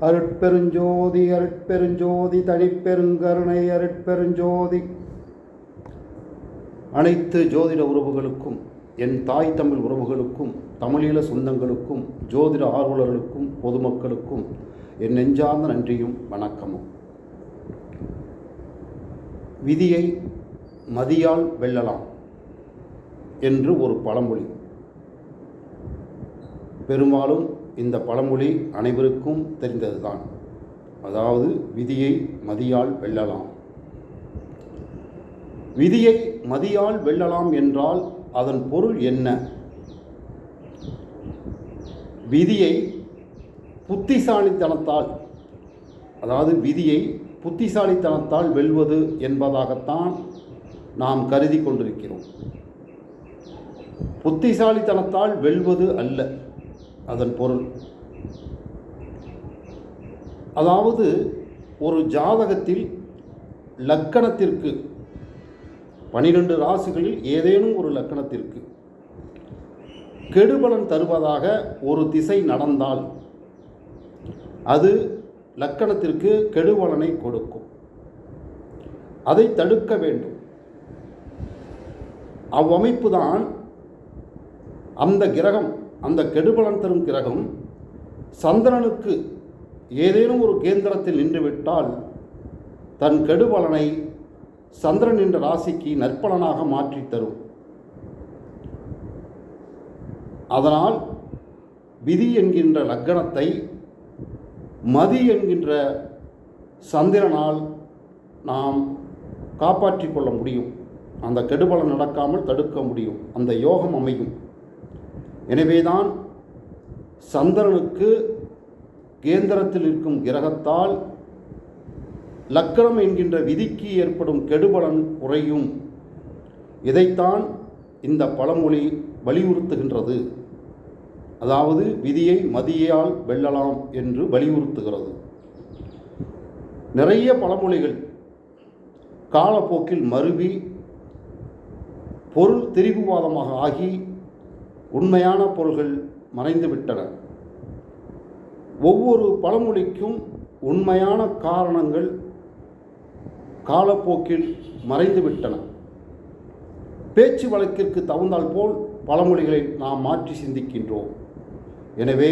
அருட்பெருஞ்சோதி அருட்பெருஞ்சோதி தனிப்பெருங்கருணை அருட்பெருஞ்சோதி. அனைத்து ஜோதிட உறவுகளுக்கும் என் தாய் தமிழ் உறவுகளுக்கும் தமிழீழ சொந்தங்களுக்கும் ஜோதிட ஆர்வலர்களுக்கும் பொதுமக்களுக்கும் என் நெஞ்சார்ந்த நன்றியும் வணக்கமும். விதியை மதியால் வெல்லலாம் என்று ஒரு பழமொழி. பெரும்பாலும் இந்த பழமொழி அனைவருக்கும் தெரிந்ததுதான். அதாவது விதியை மதியால் வெல்லலாம். விதியை மதியால் வெல்லலாம் என்றால் அதன் பொருள் என்ன? விதியை புத்திசாலித்தனத்தால் அதாவது விதியை புத்திசாலித்தனத்தால் வெல்வது என்பதாகத்தான் நாம் கருதி கொண்டிருக்கிறோம். புத்திசாலித்தனத்தால் வெல்வது அல்ல. அதன் பொருள். அதாவது ஒரு ஜாதகத்தில் லக்கணத்திற்கு பனிரெண்டு ராசிகளில் ஏதேனும் ஒரு லக்கணத்திற்கு கெடுபலன் தருவதாக ஒரு திசை நடந்தால் அது லக்கணத்திற்கு கெடுபலனை கொடுக்கும். அதை தடுக்க வேண்டும். அவ்வமைப்பு தான் அந்த கிரகம். அந்த கெடுபலன் தரும் கிரகம் சந்திரனுக்கு ஏதேனும் ஒரு கேந்திரத்தில் நின்றுவிட்டால் தன் கெடுபலனை சந்திரன் என்ற ராசிக்கு நற்பலனாக மாற்றி தரும். அதனால் விதி என்கின்ற லக்கணத்தை மதி என்கின்ற சந்திரனால் நாம் காப்பாற்றிக் கொள்ள முடியும். அந்த கெடுபலன் நடக்காமல் தடுக்க முடியும். அந்த யோகம் அமையும். எனவேதான் சந்திரனுக்கு கேந்திரத்தில் இருக்கும் கிரகத்தால் லக்கணம் என்கின்ற விதிக்கு ஏற்படும் கெடுபலன் குறையும். இதைத்தான் இந்த பழமொழி வலியுறுத்துகின்றது. அதாவது விதியை மதியால் வெல்லலாம் என்று வலியுறுத்துகிறது. நிறைய பழமொழிகள் காலப்போக்கில் மருவி பொருள் திரிபுவாதமாக ஆகி உண்மையான பொருள்கள் மறைந்துவிட்டன ஒவ்வொரு பழமொழிக்கும் உண்மையான காரணங்கள் காலப்போக்கில் மறைந்துவிட்டன பேச்சு வழக்கிற்கு தகுந்தால் போல் பழமொழிகளை நாம் மாற்றி சிந்திக்கின்றோம். எனவே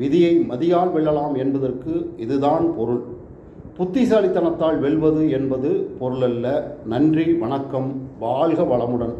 விதியை மதியால் வெல்லலாம் என்பதற்கு இதுதான் பொருள். புத்திசாலித்தனத்தால் வெல்வது என்பது பொருளல்ல. நன்றி வணக்கம் வாழ்க வளமுடன்.